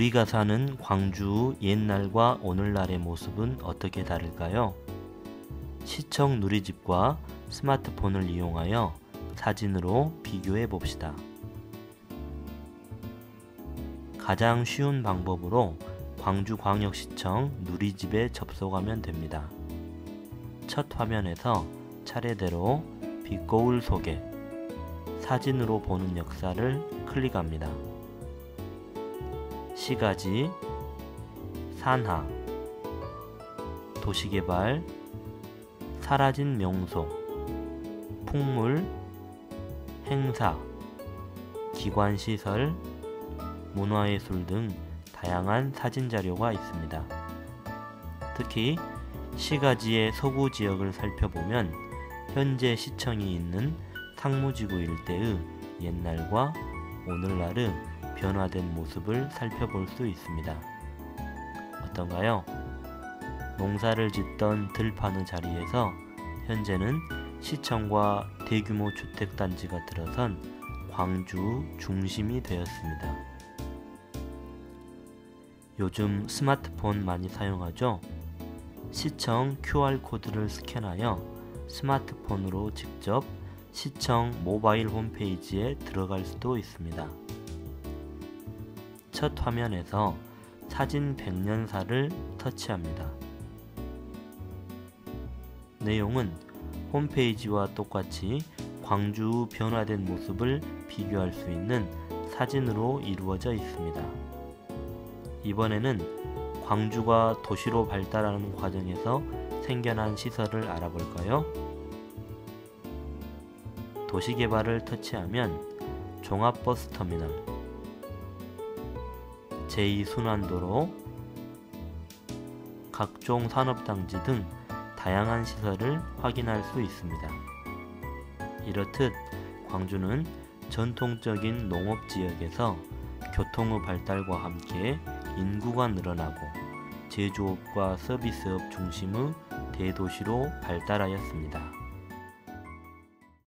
우리가 사는 광주 옛날과 오늘날의 모습은 어떻게 다를까요? 시청 누리집과 스마트폰을 이용하여 사진으로 비교해 봅시다. 가장 쉬운 방법으로 광주광역시청 누리집에 접속하면 됩니다. 첫 화면에서 차례대로 빛거울 속에 사진으로 보는 역사를 클릭합니다. 시가지, 산하, 도시개발, 사라진 명소, 풍물, 행사, 기관시설, 문화예술 등 다양한 사진 자료가 있습니다. 특히 시가지의 서구 지역을 살펴보면 현재 시청이 있는 상무지구 일대의 옛날과 오늘날의 변화된 모습을 살펴볼 수 있습니다. 어떤가요? 농사를 짓던 들판의 자리에서 현재는 시청과 대규모 주택단지가 들어선 광주 중심이 되었습니다. 요즘 스마트폰 많이 사용하죠? 시청 QR코드를 스캔하여 스마트폰으로 직접 시청 모바일 홈페이지에 들어갈 수도 있습니다. 첫 화면에서 사진 100년사를 터치합니다. 내용은 홈페이지와 똑같이 광주 변화된 모습을 비교할 수 있는 사진으로 이루어져 있습니다. 이번에는 광주가 도시로 발달하는 과정에서 생겨난 시설을 알아볼까요? 도시개발을 터치하면 종합버스터미널, 제2순환도로, 각종 산업단지 등 다양한 시설을 확인할 수 있습니다. 이렇듯 광주는 전통적인 농업지역에서 교통의 발달과 함께 인구가 늘어나고 제조업과 서비스업 중심의 대도시로 발달하였습니다.